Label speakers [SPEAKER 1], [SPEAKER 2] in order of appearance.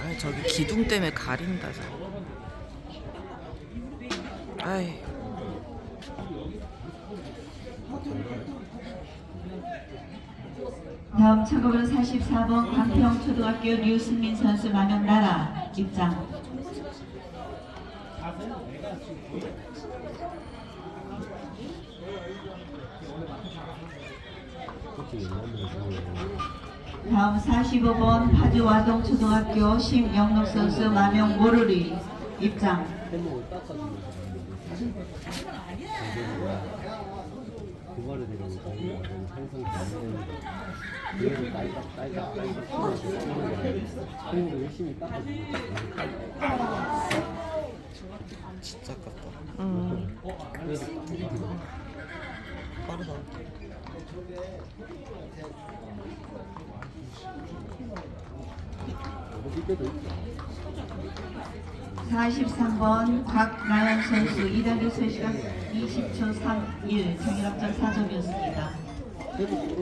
[SPEAKER 1] 아 저기 기둥 때문에 가린다 저. 아이
[SPEAKER 2] 다음 1944번 광평초등학교 류승민 선수 만원 나라 입장. 다음 45번 파주와동 초등학교 심영록 선수 만명 모르리 입장.
[SPEAKER 1] 빠르다.
[SPEAKER 3] 있어
[SPEAKER 2] 43번 곽나연 선수 2단계 3시간 20초 31 정일합전 4점이었습니다.
[SPEAKER 3] 계속